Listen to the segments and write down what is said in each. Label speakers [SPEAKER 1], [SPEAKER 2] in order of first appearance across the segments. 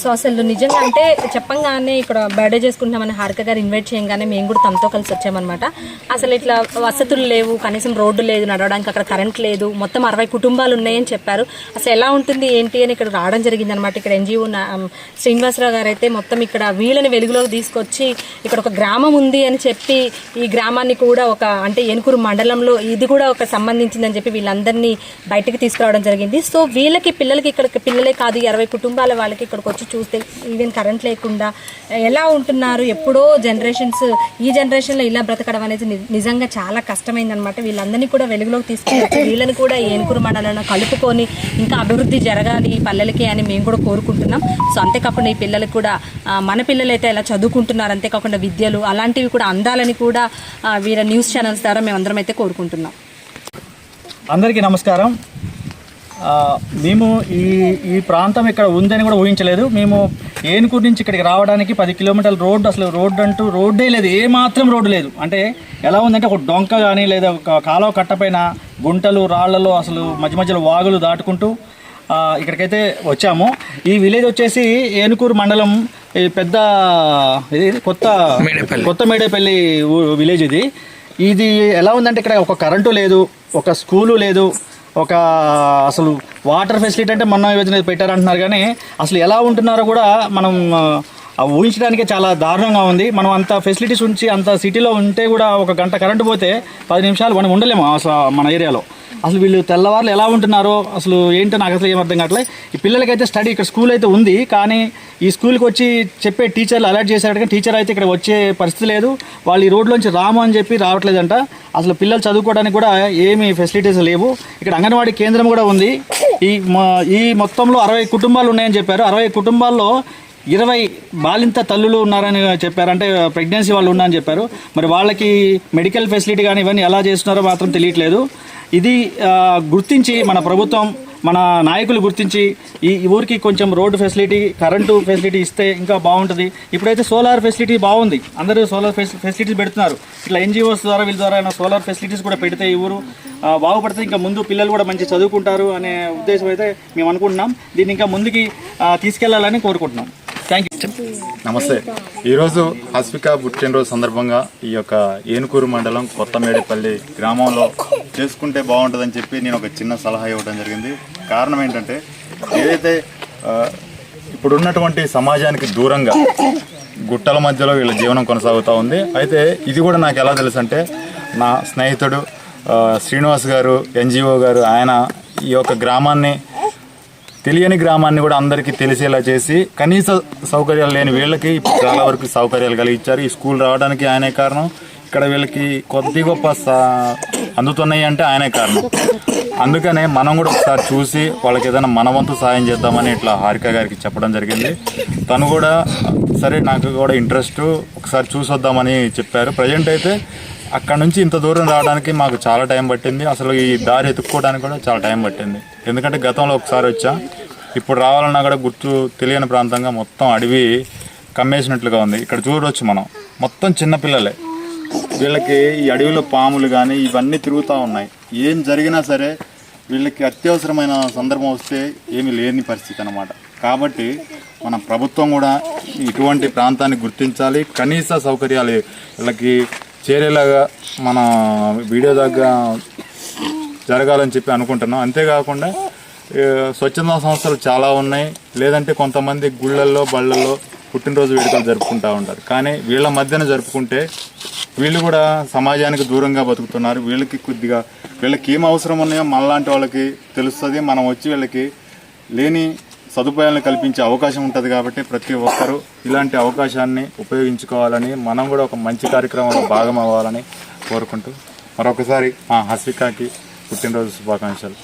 [SPEAKER 1] So అసలు నిజంగా అంటే చెప్పంగానే ఇక్కడ బర్త్డే చేసుకుంటామని హారిక గారు ఇన్వైట్ చేయగానే మేము కూడా తమతో కలిసి వచ్చామన్నమాట. అసలు ఇట్లా వసతులు లేవు కనీసం రోడ్డు లేదు నడవడానికి అక్కడ కరెంట్ లేదు మొత్తం అరవై కుటుంబాలు ఉన్నాయని చెప్పారు. అసలు ఎలా ఉంటుంది ఏంటి అని ఇక్కడ రావడం జరిగింది అనమాట ఇక్కడ ఎన్జిఓ శ్రీనివాసరావు గారు అయితే మొత్తం ఇక్కడ వీళ్ళని వెలుగులోకి తీసుకొచ్చి ఇక్కడ ఒక గ్రామం ఉంది అని చెప్పి ఈ గ్రామాన్ని కూడా ఒక అంటే ఏనుకూరు మండలంలో ఇది కూడా ఒక సంబంధించిందని చెప్పి వీళ్ళందరినీ బయటకు తీసుకురావడం జరిగింది. సో వీళ్ళకి పిల్లలకి ఇక్కడ పిల్లలే కాదు ఈ అరవై కుటుంబాల వాళ్ళకి ఇక్కడికి వచ్చి చూస్తే ఈవెన్ కరెంట్ లేకుండా ఎలా ఉంటున్నారు ఎప్పుడో జనరేషన్స్ ఈ జనరేషన్లో ఇలా బ్రతకడం అనేది నిజంగా చాలా కష్టమైందనమాట వీళ్ళందరినీ కూడా వెలుగులోకి తీసుకొచ్చి వీళ్ళని కూడా ఈ ఏనుకూరు మండలంలో కలుపుకొని ఇంకా అభివృద్ధి జరగాలి ఈ పల్లెలకి అని మేము కూడా కోరుకుంటున్నాం. సో అంతేకాకుండా ఈ పిల్లలకు కూడా మన పిల్లలైతే ఇలా ఎలా చదువుకుంటున్నారు అంతేకాకుండా విద్యలు అలాంటివి కూడా అందాలని కూడా వీళ్ళ న్యూస్ ఛానల్స్ ద్వారా మేము అందరం అయితే కోరుకుంటున్నాం.
[SPEAKER 2] అందరికీ నమస్కారం. మేము ఈ ఈ ప్రాంతం ఇక్కడ ఉందని కూడా ఊహించలేదు. మేము ఏనుకూరు నుంచి ఇక్కడికి రావడానికి పది కిలోమీటర్ల రోడ్డు అసలు రోడ్డు అంటూ రోడ్డే లేదు. ఏ మాత్రం రోడ్డు లేదు. అంటే ఎలా ఉందంటే ఒక డొంక కానీ లేదా ఒక కాలువ కట్టపైన గుంటలు రాళ్ళలో అసలు మధ్య మధ్యలో వాగులు దాటుకుంటూ ఇక్కడికైతే వచ్చాము. ఈ విలేజ్ వచ్చేసి ఏనుకూరు మండలం ఈ పెద్ద ఇది కొత్త. కొత్త మేడేపల్లి విలేజ్ ఇది. ఇది ఎలా ఉందంటే ఇక్కడ ఒక కరెంటు లేదు ఒక స్కూలు లేదు ఒక అసలు వాటర్ ఫెసిలిటీ అంటే మొన్న యోజన పెట్టారంటున్నారు కానీ అసలు ఎలా ఉంటున్నారో కూడా మనం ఊహించడానికే చాలా దారుణంగా ఉంది. మనం అంత ఫెసిలిటీస్ ఉంచి అంత సిటీలో ఉంటే కూడా ఒక గంట కరెంటు పోతే పది నిమిషాలు మనం ఉండలేము అసలు మన ఏరియాలో. అసలు వీళ్ళు తెల్లవారులు ఎలా ఉంటున్నారో అసలు ఏంటో నాకు అసలు ఏమర్థం అర్థం కావట్లేదు. ఈ పిల్లలకైతే స్టడీ ఇక్కడ స్కూల్ అయితే ఉంది కానీ ఈ స్కూల్కి వచ్చి చెప్పే టీచర్లు అలర్ట్ చేశారు కానీ టీచర్ అయితే ఇక్కడ వచ్చే పరిస్థితి లేదు. వాళ్ళు ఈ రోడ్లోంచి రాము అని చెప్పి రావట్లేదంట. అసలు పిల్లలు చదువుకోవడానికి కూడా ఏమీ ఫెసిలిటీస్ లేవు. ఇక్కడ అంగన్వాడీ కేంద్రం కూడా ఉంది. ఈ ఈ మొత్తంలో అరవై కుటుంబాలు ఉన్నాయని చెప్పారు. అరవై కుటుంబాల్లో ఇరవై బాలింత తల్లులు ఉన్నారని చెప్పారు అంటే ప్రెగ్నెన్సీ వాళ్ళు ఉన్నారని చెప్పారు. మరి వాళ్ళకి మెడికల్ ఫెసిలిటీ కానీ ఇవన్నీ ఎలా చేస్తున్నారో మాత్రం తెలియట్లేదు. ఇది గుర్తించి మన ప్రభుత్వం మన నాయకులు గుర్తించి ఈ ఊరికి కొంచెం రోడ్డు ఫెసిలిటీ కరెంటు ఫెసిలిటీ ఇస్తే ఇంకా బాగుంటుంది. ఇప్పుడైతే సోలార్ ఫెసిలిటీ బాగుంది. అందరూ సోలార్ ఫెసిలిటీస్ పెడుతున్నారు. ఇట్లా ఎన్జిఓస్ ద్వారా వీళ్ళ ద్వారా అయినా సోలార్ ఫెసిలిటీస్ కూడా పెడితే ఈ ఊరు బాగుపడితే ఇంకా ముందు పిల్లలు కూడా మంచి చదువుకుంటారు అనే ఉద్దేశం అయితే మేము అనుకుంటున్నాం. దీన్ని ఇంకా ముందుకి తీసుకెళ్ళాలని కోరుకుంటున్నాం. థ్యాంక్ యూ
[SPEAKER 3] నమస్తే. ఈరోజు హస్విక పుట్టినరోజు సందర్భంగా ఈ యొక్క ఏనుకూరు మండలం కొత్త మేడపల్లి గ్రామంలో చేసుకుంటే బాగుంటుందని చెప్పి నేను ఒక చిన్న సలహా ఇవ్వడం జరిగింది. కారణం ఏంటంటే ఏదైతే ఇప్పుడున్నటువంటి సమాజానికి దూరంగా గుట్టల మధ్యలో వీళ్ళ జీవనం కొనసాగుతూ ఉంది. అయితే ఇది కూడా నాకు ఎలా తెలుసు అంటే నా స్నేహితుడు శ్రీనివాస్ గారు ఎన్జిఓ గారు ఆయన ఈ యొక్క గ్రామాన్ని తెలియని గ్రామాన్ని కూడా అందరికీ తెలిసేలా చేసి కనీస సౌకర్యాలు లేని వీళ్ళకి చాలా వరకు సౌకర్యాలు కలిగించారు. ఈ స్కూల్ రావడానికి ఆయనే కారణం. ఇక్కడ వీళ్ళకి కొద్ది గొప్ప అందుతున్నాయి అంటే ఆయనే కారణం. అందుకనే మనం కూడా ఒకసారి చూసి వాళ్ళకి ఏదైనా మనవంతు సాయం చేద్దామని ఇట్లా హారిక గారికి చెప్పడం జరిగింది. తను కూడా సరే నాకు కూడా ఇంట్రెస్ట్. ఒకసారి చూసొద్దామని చెప్పారు. ప్రజెంట్ అయితే అక్కడ నుంచి ఇంత దూరం రావడానికి మాకు చాలా టైం పట్టింది. అసలు ఈ దారి ఎత్తుక్కోవడానికి కూడా చాలా టైం పట్టింది. ఎందుకంటే గతంలో ఒకసారి వచ్చా. ఇప్పుడు రావాలన్నా కూడా గుర్తు తెలియని ప్రాంతంగా మొత్తం అడవి కమ్మేసినట్లుగా ఉంది. ఇక్కడ చూడవచ్చు మనం. మొత్తం చిన్నపిల్లలే వీళ్ళకి ఈ అడవిలో పాములు కానీ ఇవన్నీ తిరుగుతూ ఉన్నాయి. ఏం జరిగినా సరే వీళ్ళకి అత్యవసరమైన సందర్భం వస్తే ఏమీ లేని పరిస్థితి అన్నమాట. కాబట్టి మన ప్రభుత్వం కూడా ఇటువంటి ప్రాంతాన్ని గుర్తించాలి. కనీస సౌకర్యాలు వీళ్ళకి చేరేలాగా మన వీడియో దగ్గర జరగాలని చెప్పి అనుకుంటున్నాం. అంతేకాకుండా స్వచ్ఛంద సంస్థలు చాలా ఉన్నాయి. లేదంటే కొంతమంది గుళ్ళల్లో బళ్ళల్లో పుట్టినరోజు వేడుకలు జరుపుకుంటూ ఉంటారు. కానీ వీళ్ళ మధ్యన జరుపుకుంటే వీళ్ళు కూడా సమాజానికి దూరంగా బతుకుతున్నారు. వీళ్ళకి కొద్దిగా వీళ్ళకి ఏం అవసరం ఉన్నాయో మనలాంటి వాళ్ళకి తెలుస్తుంది. మనం వచ్చి వీళ్ళకి లేని సదుపాయాలను కల్పించే అవకాశం ఉంటుంది కాబట్టి ప్రతి ఒక్కరూ ఇలాంటి అవకాశాన్ని ఉపయోగించుకోవాలని మనం కూడా ఒక మంచి కార్యక్రమంలో భాగం అవ్వాలని కోరుకుంటూ మరొకసారి మా హసికాకి పుట్టినరోజు శుభాకాంక్షలు.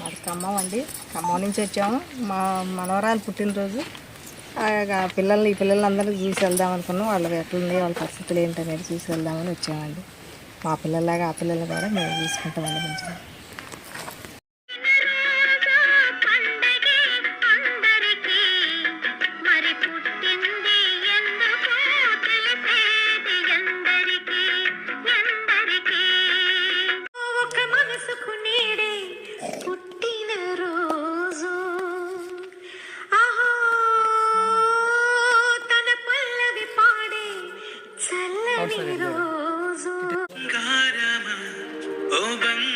[SPEAKER 4] మాది ఖమ్మం అండి ఖమ్మం నుంచి వచ్చాము. మా మనవరాలు పుట్టినరోజు. పిల్లల్ని ఈ పిల్లలందరినీ చూసి వెళ్దాం అనుకున్నాం. వాళ్ళ ఎట్లుంది వాళ్ళ పరిస్థితులు ఏంటనేది చూసి వెళ్దామని వచ్చామండి. మా పిల్లలాగా ఆ పిల్లలు కూడా మేము చూసుకుంటామండి మంచిగా.
[SPEAKER 5] Yogan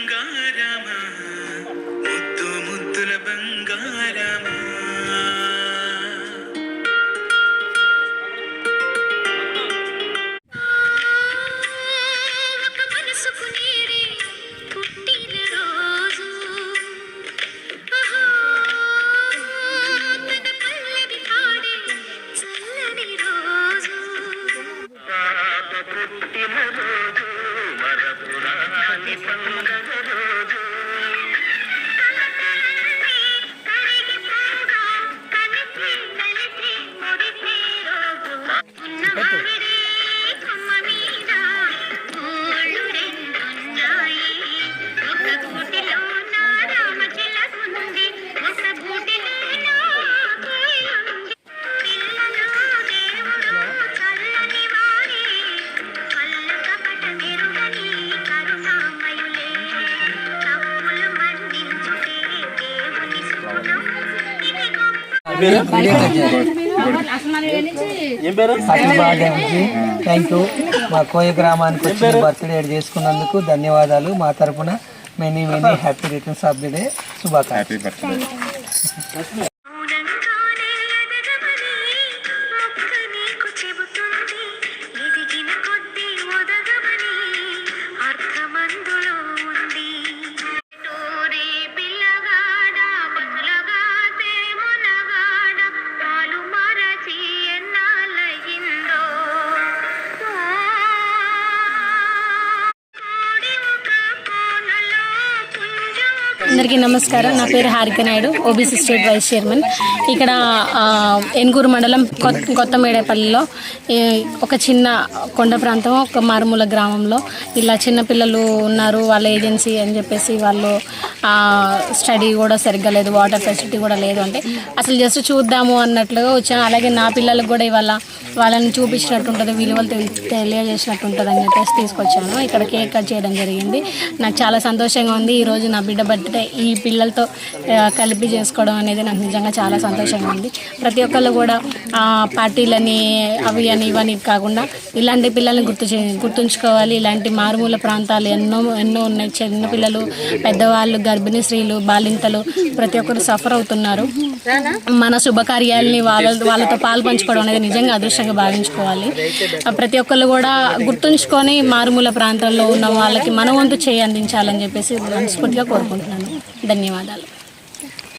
[SPEAKER 5] thank you. మా కోయ గ్రామానికి వచ్చి బర్త్డే చేసుకున్నందుకు ధన్యవాదాలు. మా తరపున many many happy returns of the day శుభాకాంక్షలు.
[SPEAKER 6] అందరికీ నమస్కారం. నా పేరు Harika Naidu OBC state vice chairman ఇక్కడ ఎన్గూరు మండలం కొత్త కొత్తమేడేపల్లిలో ఈ ఒక చిన్న కొండ ప్రాంతం ఒక మారుమూల గ్రామంలో. ఇలా చిన్న పిల్లలు ఉన్నారు వాళ్ళ ఏజెన్సీ అని చెప్పేసి వాళ్ళు స్టడీ కూడా సరిగ్గా లేదు వాటర్ ఫెసిలిటీ కూడా లేదు అంటే అసలు జస్ట్ చూద్దాము అన్నట్లుగా వచ్చాను. అలాగే నా పిల్లలకు కూడా ఇవాళ వాళ్ళని చూపించినట్టు ఉంటుంది విలువలు తెలి- తెలియజేసినట్టు ఉంటుంది అని చెప్పేసి తీసుకొచ్చాను. ఇక్కడ కేక్ కట్ చేయడం జరిగింది. నాకు చాలా సంతోషంగా ఉంది. ఈరోజు నా బిడ్డ బర్త్డే ఈ పిల్లలతో కలిపి చేసుకోవడం అనేది నాకు నిజంగా చాలా సంతోషంగా ఉంది. ప్రతి ఒక్కళ్ళు కూడా పార్టీలని అవి అని ఇవని కాకుండా ఇలాంటి పిల్లల్ని గుర్తు గుర్తుంచుకోవాలి. ఇలాంటి మారుమూల ప్రాంతాలు ఎన్నో ఎన్నో ఉన్నాయి. చిన్న పిల్లలు పెద్దవాళ్ళు గర్భిణీ స్త్రీలు బాలింతలు ప్రతి ఒక్కరు సఫర్ అవుతున్నారు. మన శుభకార్యాలని వాళ్ళ వాళ్ళతో పాలు పంచుకోవడం అనేది నిజంగా అదృష్టంగా భావించుకోవాలి. ప్రతి ఒక్కళ్ళు కూడా గుర్తుంచుకొని మారుమూల ప్రాంతాల్లో ఉన్న వాళ్ళకి మన వంతు చేయి అందించాలని చెప్పేసి మనస్ఫూర్తిగా కోరుకుంటున్నాను. ధన్యవాదాలు.